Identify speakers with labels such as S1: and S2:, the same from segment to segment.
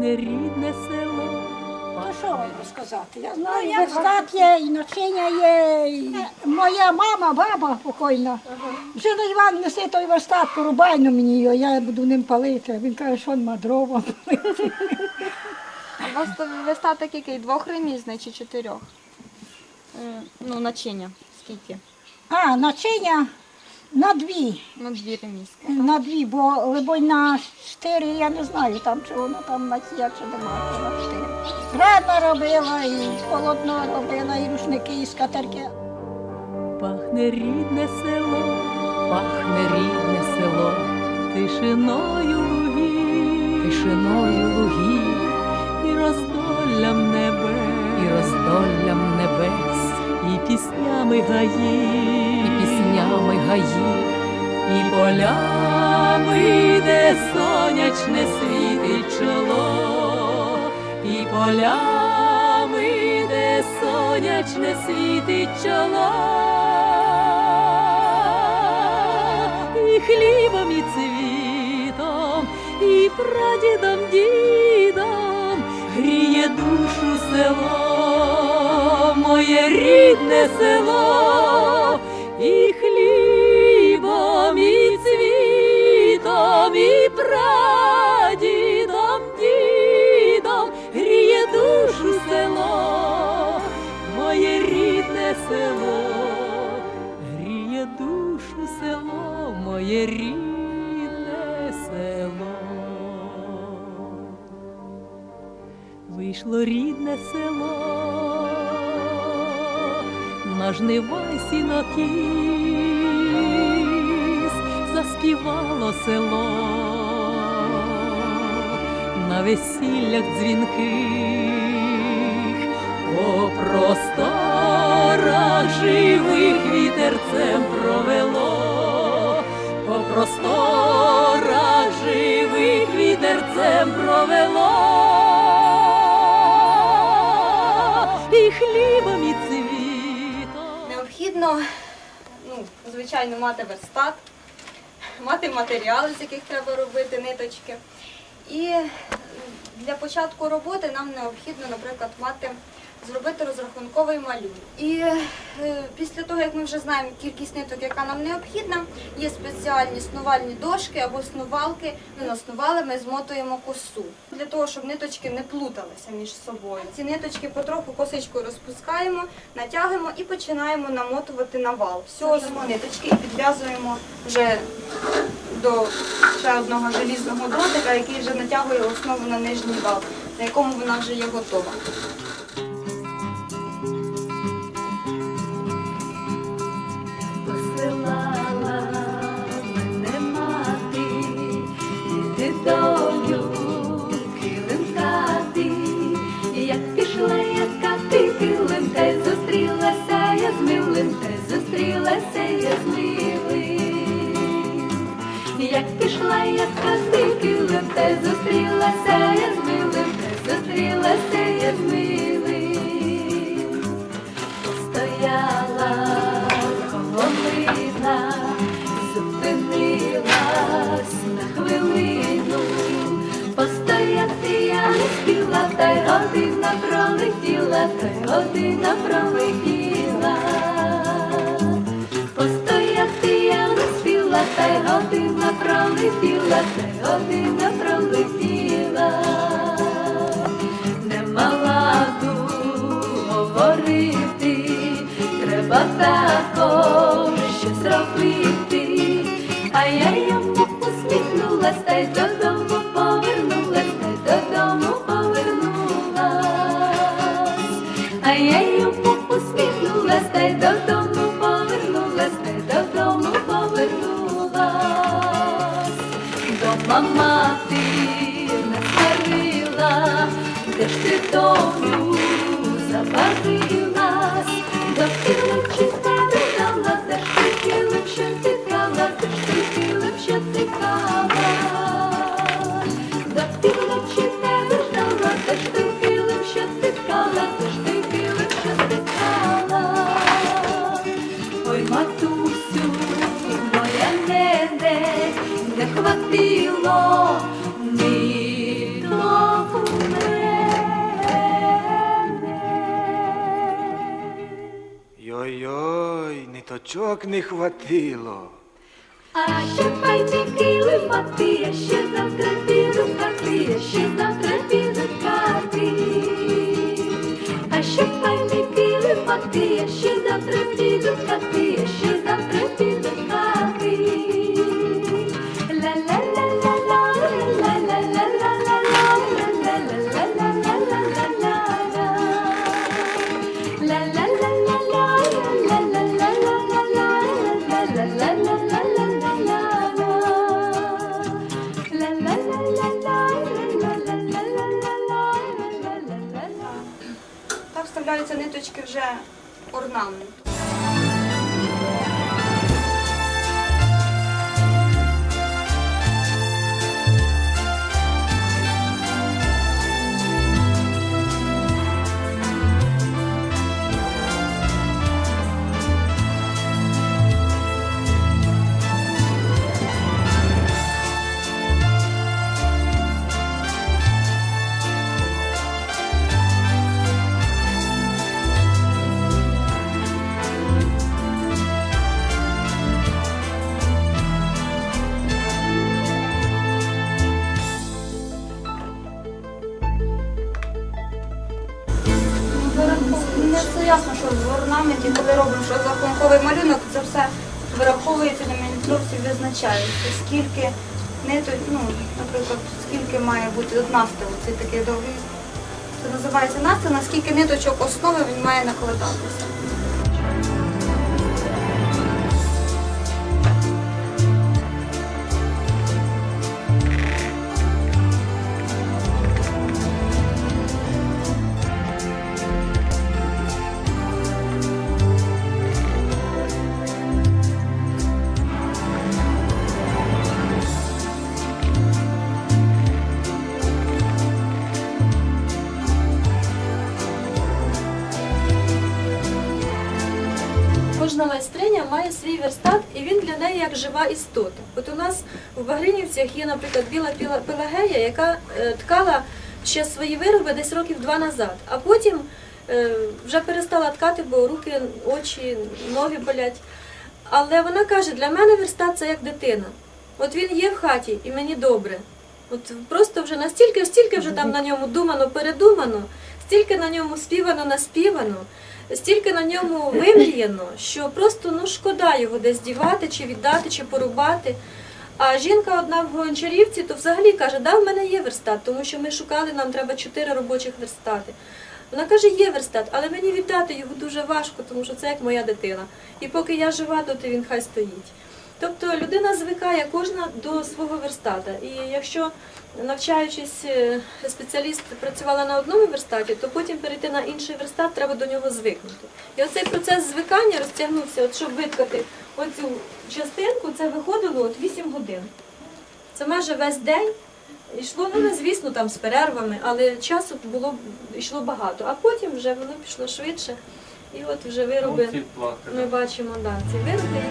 S1: пахне рідне село.
S2: Ну що вам розказати? Я знаю, верстат є, і начиня є. І... Моя мама, баба покойна. Вже на Іван неси той верстат, порубай на мені його, я буду ним палити. Він каже, що нема дрова палити.
S3: У вас то вистаток який? Двохремізний чи чотирьох? Е, Ну, начиня. Скільки?
S2: А, начиня на дві.
S3: Ну, дві ремізки.
S2: На дві, бо либонь на чотири, я не знаю, там чи воно там на тія, чи нема, то на чотири. Гребна робила, і полотно робила, і рушники, і скатерки.
S1: Пахне рідне село, пахне рідне село, тишиною лугів, тишиною лугів, і роздоллям небес, і роздоллям небес, і піснями гаїв, піснями гаїв, і полями, де сонячне світить чоло, і полями, де сонячне світить чоло, і хлібом, і цвітом, і прадідом, дідом гріє душу село, моє рідне село, рідне село, на жнива сінокіс, заспівало село, на весіллях дзвінких, по просторах живих вітерцем провело, по просторах живих вітерцем провело, хлібом, і цвітом.
S3: Необхідно, ну, звичайно, мати верстат, мати матеріали, з яких треба робити ниточки. І для початку роботи нам необхідно, наприклад, мати зробити розрахунковий малюнок. І е, після того, як ми вже знаємо кількість ниток, яка нам необхідна, є спеціальні снувальні дошки або снувалки. Ми наснували, ми змотуємо косу для того, щоб ниточки не плуталися між собою. Ці ниточки потроху косичкою розпускаємо, натягуємо і починаємо намотувати на вал. Всього з ниточки і підв'язуємо вже до ще одного желізного дротика, який вже натягує основу на нижній вал, на якому вона вже є готова.
S1: Година пролетіла. Постояти я не спіла, та й година пролетіла, Дома мати не сварила, де ж ти доню забавилась, до килим чи не дала, де ж ти що тикала, де ж ти що тикала, до килим чи не дала, де ж ти що тикала, де ж ти тикала. Ой, матусю, моя нене, не хватило
S4: ниточок не хватило.
S5: А ще файні килимати, я ще завтра піду я ще завтра піду ткати. А ще файні килимати, я ще завтра піду я ще
S3: Так ниточки вже орнамент. Коли робимо що рахунковий малюнок, це все вираховується на мінітровці, визначається, скільки ниток, ну, наприклад, скільки має бути от настил, цей такий довгий. Це називається настил, наскільки ниточок основи він має накладатися.
S6: Жива істота. От у нас в Багринівцях є, наприклад, біла пелагея, яка е, ткала ще свої вироби десь років два назад, а потім е, вже перестала ткати, бо руки, очі, ноги болять. Але вона каже, для мене верстат це як дитина. От він є в хаті і мені добре. От просто вже настільки, стільки вже там на ньому думано, передумано, стільки на ньому співано, наспівано, стільки на ньому вимріяно, що просто ну шкода його десь дівати, чи віддати, чи порубати. А жінка одна в Гончарівці, то взагалі каже, да, в мене є верстат, тому що ми шукали, нам треба чотири робочих верстати. Вона каже, є верстат, але мені віддати його дуже важко, тому що це як моя дитина. І поки я жива, то він хай стоїть. Тобто людина звикає кожна до свого верстата. І якщо навчаючись, е, спеціаліст працювала на одному верстаті, то потім перейти на інший верстат треба до нього звикнути. І оцей процес звикання розтягнувся, от щоб виткати оцю частинку, це виходило от 8 годин. Це майже весь день. Йшло, ну не звісно, там з перервами, але часу було йшло багато. А потім вже воно пішло швидше. І от вже вироби ми бачимо, да, ці вироби,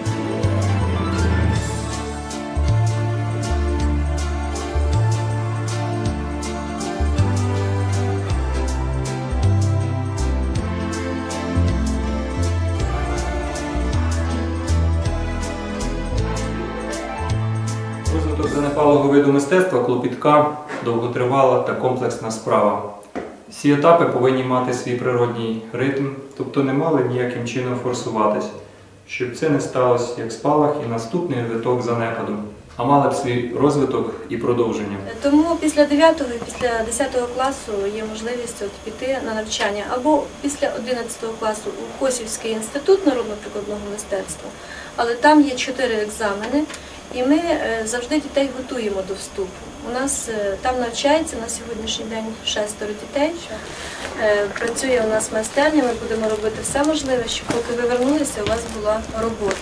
S7: виду мистецтва клопітка, довготривала та комплексна справа. Всі етапи повинні мати свій природній ритм, тобто не мали ніяким чином форсуватись, щоб це не сталося як спалах і наступний виток занепаду, а мали б свій розвиток і продовження.
S6: Тому після 9 і після 10 класу є можливість от піти на навчання або після 11 класу у Косівський інститут народно-прикладного мистецтва, але там є чотири екзамени, і ми е, завжди дітей готуємо до вступу. У нас е, там навчається на сьогоднішній день шестеро дітей. Е, Працює у нас майстерня, ми будемо робити все можливе, щоб поки ви вернулися, у вас була робота.